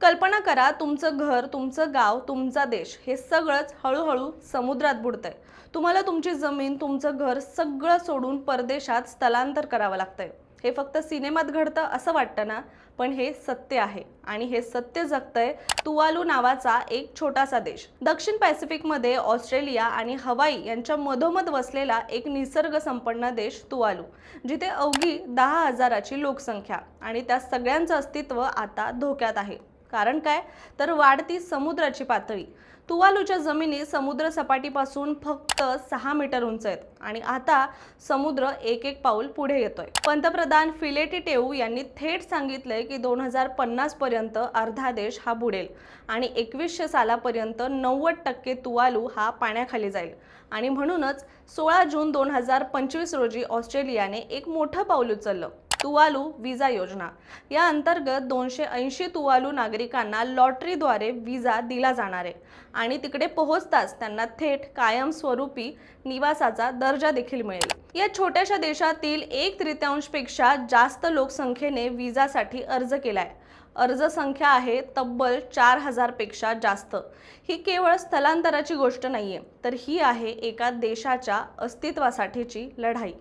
कल्पना करा तुमचं घर तुमचं गाव तुमचा देश हे सगळंच हळूहळू समुद्रात बुडतंय. तुम्हाला तुमची जमीन तुमचं घर सगळं सोडून परदेशात स्थलांतर करावं लागतंय. हे फक्त सिनेमात घडतं असं वाटतं ना? पण हे सत्य आहे आणि हे सत्य जगतंय तुवालू नावाचा एक छोटासा देश. दक्षिण पॅसिफिकमध्ये ऑस्ट्रेलिया आणि हवाई यांच्या मधोमध वसलेला एक निसर्ग संपन्न देश तुवालू जिथे अवघी दहा हजाराची लोकसंख्या आणि त्या सगळ्यांचं अस्तित्व आता धोक्यात आहे. कारण काय? तर वाढती समुद्राची पातळी. तुवालूच्या जमिनी समुद्र सपाटीपासून फक्त सहा मीटर उंच आहेत आणि आता समुद्र एक एक पाऊल पुढे येतोय. पंतप्रधान फिलेटी टेऊ यांनी थेट सांगितलंय की दोन हजार पन्नास पर्यंत अर्धा देश हा बुडेल आणि एकवीसशे सालापर्यंत नव्वद टक्के तुवालू हा पाण्याखाली जाईल. आणि म्हणूनच सोळा जून दोन हजार पंचवीस रोजी ऑस्ट्रेलियाने एक मोठं पाऊल उचललं. तुवालू विजा योजना. या अंतर्गत दोनशे ऐंशी तुवालू नागरिकांना लॉटरीद्वारे विजा दिला जाणार आहे. आणि तिकडे पोहोचताच त्यांना थेट कायमस्वरूपी निवासाचा दर्जा देखील मिळेल. या छोट्याशा देशातील एक तृतीयांशपेक्षा जास्त लोकसंख्येने विजासाठी अर्ज केलाय. अर्ज संख्या आहे तब्बल चार हजारपेक्षा जास्त. ही केवळ स्थलांतराची गोष्ट नाही आहे तर ही आहे एका देशाच्या अस्तित्वासाठीची लढाई.